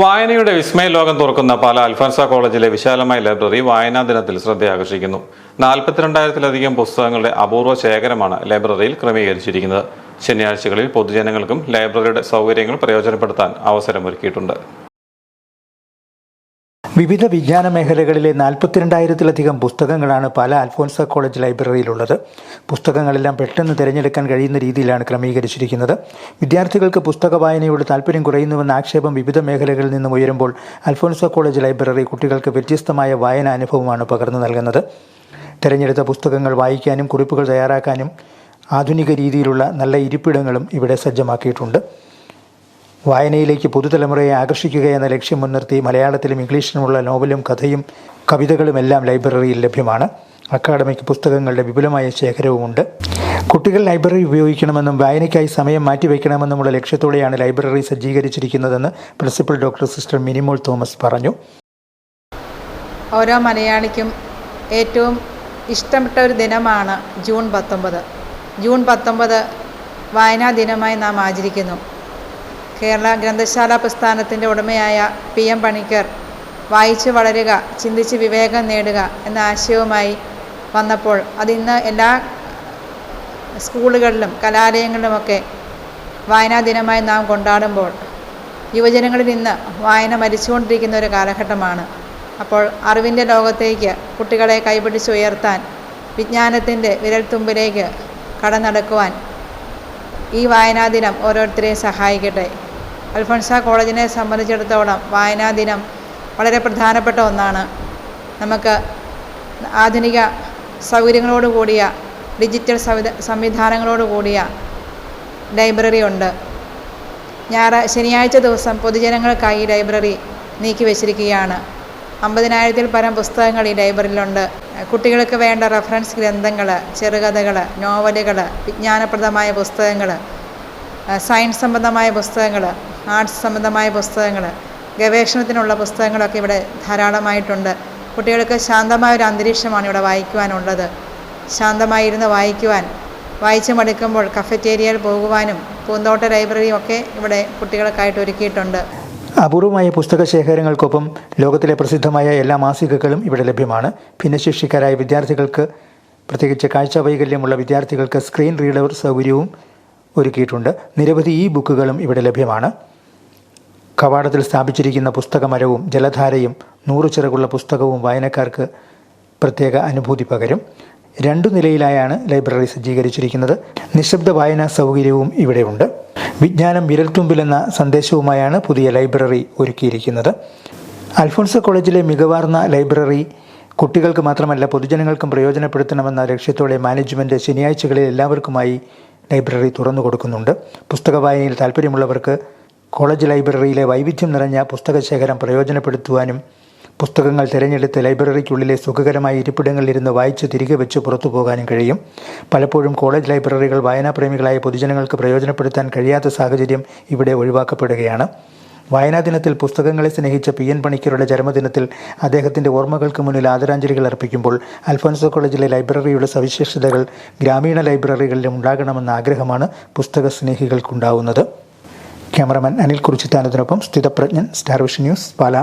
വായനയുടെ വിസ്മയ ലോകം തുറക്കുന്ന പാല അൽഫൻസ കോളേജിലെ വിശാലമായ ലൈബ്രറി വായനാ ദിനത്തിൽ ശ്രദ്ധയാകർഷിക്കുന്നു. നാൽപ്പത്തിരണ്ടായിരത്തിലധികം പുസ്തകങ്ങളുടെ അപൂർവ ശേഖരമാണ് ലൈബ്രറിയിൽ ക്രമീകരിച്ചിരിക്കുന്നത്. ശനിയാഴ്ചകളിൽ പൊതുജനങ്ങൾക്കും ലൈബ്രറിയുടെ സൗകര്യങ്ങൾ പ്രയോജനപ്പെടുത്താൻ അവസരമൊരുക്കിയിട്ടുണ്ട്. വിവിധ വിജ്ഞാന മേഖലകളിലെ നാൽപ്പത്തിരണ്ടായിരത്തിലധികം പുസ്തകങ്ങളാണ് പല അൽഫോൻസ കോളേജ് ലൈബ്രറിയിലുള്ളത്. പുസ്തകങ്ങളെല്ലാം പെട്ടെന്ന് തിരഞ്ഞെടുക്കാൻ കഴിയുന്ന രീതിയിലാണ് ക്രമീകരിച്ചിരിക്കുന്നത്. വിദ്യാർത്ഥികൾക്ക് പുസ്തക വായനയോട് താല്പര്യം കുറയുന്നുവെന്ന ആക്ഷേപം വിവിധ മേഖലകളിൽ നിന്നും ഉയരുമ്പോൾ അൽഫോൻസ കോളേജ് ലൈബ്രറി കുട്ടികൾക്ക് വ്യത്യസ്തമായ വായന അനുഭവമാണ് പകർന്നു നൽകുന്നത്. തിരഞ്ഞെടുത്ത പുസ്തകങ്ങൾ വായിക്കാനും കുറിപ്പുകൾ തയ്യാറാക്കാനും ആധുനിക രീതിയിലുള്ള നല്ല ഇരിപ്പിടങ്ങളും ഇവിടെ സജ്ജമാക്കിയിട്ടുണ്ട്. വായനയിലേക്ക് പുതുതലമുറയെ ആകർഷിക്കുക എന്ന ലക്ഷ്യം മുൻനിർത്തി മലയാളത്തിലും ഇംഗ്ലീഷിലുമുള്ള നോവലും കഥയും കവിതകളുമെല്ലാം ലൈബ്രറിയിൽ ലഭ്യമാണ്. അക്കാഡമിക് പുസ്തകങ്ങളുടെ വിപുലമായ ശേഖരവുമുണ്ട്. കുട്ടികൾ ലൈബ്രറി ഉപയോഗിക്കണമെന്നും വായനയ്ക്കായി സമയം മാറ്റിവെക്കണമെന്നുമുള്ള ലക്ഷ്യത്തോടെയാണ് library സജ്ജീകരിച്ചിരിക്കുന്നതെന്ന് principal doctor sister Minimol Thomas പറഞ്ഞു. ഓരോ മലയാളിക്കും ഏറ്റവും ഇഷ്ടപ്പെട്ട ഒരു ദിനമാണ് ജൂൺ പത്തൊമ്പത്. ജൂൺ പത്തൊമ്പത് വായനാ ദിനമായി നാം ആചരിക്കുന്നു. കേരള ഗ്രന്ഥശാല പ്രസ്ഥാനത്തിന്റെ ഉടമയായ പി എം പണിക്കർ വായിച്ചു വളരുക ചിന്തിച്ച് വിവേകം നേടുക എന്ന ആശയവുമായി വന്നപ്പോൾ അതിന്ന് എല്ലാ സ്കൂളുകളിലും കലാലയങ്ങളിലുമൊക്കെ വായനാ ദിനമായി നാം കൊണ്ടാടുമ്പോൾ യുവജനങ്ങളിൽ ഇന്ന് വായന മരിച്ചുകൊണ്ടിരിക്കുന്ന ഒരു കാലഘട്ടമാണ്. അപ്പോൾ അറിവിന്റെ ലോകത്തേക്ക് കുട്ടികളെ കൈപിടിച്ചുയർത്താൻ വിജ്ഞാനത്തിന്റെ വിരൽത്തുമ്പിലേക്ക് കടന്നടക്കുവാൻ ഈ വായനാ ദിനം ഓരോരുത്തരെയും സഹായിക്കട്ടെ. അൽഫോൺസ കോളേജിനെ സംബന്ധിച്ചിടത്തോളം വായനാ ദിനം വളരെ പ്രധാനപ്പെട്ട ഒന്നാണ്. നമുക്ക് ആധുനിക സൗകര്യങ്ങളോട് കൂടിയ ഡിജിറ്റൽ സംവിധ സംവിധാനങ്ങളോട് കൂടിയ ലൈബ്രറി ഉണ്ട്. ഞായറ ശനിയാഴ്ച ദിവസം പൊതുജനങ്ങൾക്കായി ലൈബ്രറി നീക്കി വച്ചിരിക്കുകയാണ്. അമ്പതിനായിരത്തിൽ പരം പുസ്തകങ്ങൾ ഈ ലൈബ്രറിയിലുണ്ട്. കുട്ടികൾക്ക് വേണ്ട റഫറൻസ് ഗ്രന്ഥങ്ങൾ ചെറുകഥകൾ നോവലുകൾ വിജ്ഞാനപ്രദമായ പുസ്തകങ്ങൾ സയൻസ് സംബന്ധമായ പുസ്തകങ്ങൾ ആർട്സ് സംബന്ധമായ പുസ്തകങ്ങൾ ഗവേഷണത്തിനുള്ള പുസ്തകങ്ങളൊക്കെ ഇവിടെ ധാരാളമായിട്ടുണ്ട്. കുട്ടികൾക്ക് ശാന്തമായ ഒരു അന്തരീക്ഷമാണ് ഇവിടെ വായിക്കുവാനുള്ളത്. ശാന്തമായിരുന്ന് വായിക്കുവാൻ വായിച്ചു മടുക്കുമ്പോൾ കഫറ്റേരിയയിൽ പോകുവാനും പൂന്തോട്ട ലൈബ്രറിയും ഒക്കെ ഇവിടെ കുട്ടികൾക്കായിട്ട് ഒരുക്കിയിട്ടുണ്ട്. അപൂർവമായ പുസ്തക ശേഖരങ്ങൾക്കൊപ്പം ലോകത്തിലെ പ്രസിദ്ധമായ എല്ലാ മാസികകളും ഇവിടെ ലഭ്യമാണ്. ഭിന്നശേഷിക്കാരായ വിദ്യാർത്ഥികൾക്ക് പ്രത്യേകിച്ച് കാഴ്ച വൈകല്യമുള്ള വിദ്യാർത്ഥികൾക്ക് സ്ക്രീൻ റീഡർ സൗകര്യവും ഒരുക്കിയിട്ടുണ്ട്. നിരവധി ഇ ബുക്കുകളും ഇവിടെ ലഭ്യമാണ്. കവാടത്തിൽ സ്ഥാപിച്ചിരിക്കുന്ന പുസ്തകമരവും ജലധാരയും നൂറു ചിറകുള്ള പുസ്തകവും വായനക്കാർക്ക് പ്രത്യേക അനുഭൂതി പകരും. രണ്ടു നിലയിലായാണ് ലൈബ്രറി സജ്ജീകരിച്ചിരിക്കുന്നത്. നിശബ്ദ വായനാ സൗകര്യവും ഇവിടെയുണ്ട്. വിജ്ഞാനം വിരൽത്തുമ്പിലെന്ന സന്ദേശവുമായാണ് പുതിയ ലൈബ്രറി ഒരുക്കിയിരിക്കുന്നത്. അൽഫോൺസ കോളേജിലെ മികവാർന്ന ലൈബ്രറി കുട്ടികൾക്ക് മാത്രമല്ല പൊതുജനങ്ങൾക്കും പ്രയോജനപ്പെടുത്തണമെന്ന ലക്ഷ്യത്തോടെ മാനേജ്മെന്റ് ശനിയാഴ്ചകളിൽ എല്ലാവർക്കുമായി ലൈബ്രറി തുറന്നു കൊടുക്കുന്നുണ്ട് പുസ്തക വായനയിൽ താല്പര്യമുള്ളവർക്ക് കോളേജ് ലൈബ്രറിയിലെ വൈവിധ്യം നിറഞ്ഞ പുസ്തകശേഖരം പ്രയോജനപ്പെടുത്തുവാനും പുസ്തകങ്ങൾ തിരഞ്ഞെടുത്ത് ലൈബ്രറിക്കുള്ളിലെ സുഖകരമായ ഇരിപ്പിടങ്ങളിലിരുന്ന് വായിച്ച് തിരികെ വെച്ച് പുറത്തു പോകാനും കഴിയും. പലപ്പോഴും കോളേജ് ലൈബ്രറികൾ വായനാപ്രേമികളായ പൊതുജനങ്ങൾക്ക് പ്രയോജനപ്പെടുത്താൻ കഴിയാത്ത സാഹചര്യം ഇവിടെ ഒഴിവാക്കപ്പെടുകയാണ്. വായനാ ദിനത്തിൽ പുസ്തകങ്ങളെ സ്നേഹിച്ച പി എൻ പണിക്കരുടെ ജന്മദിനത്തിൽ അദ്ദേഹത്തിന്റെ ഓർമ്മകൾക്ക് മുന്നിൽ ആദരാഞ്ജലികൾ അർപ്പിക്കുമ്പോൾ അൽഫോൻസോ കോളേജിലെ ലൈബ്രറിയുടെ സവിശേഷതകൾ ഗ്രാമീണ ലൈബ്രറികളിലും ഉണ്ടാകണമെന്ന ആഗ്രഹമാണ് പുസ്തക സ്നേഹികൾക്കുണ്ടാവുന്നത് cameraman Anil കുറിച്ചിത്താനത്തിനൊപ്പം Sthithapragnan star vision news Pala.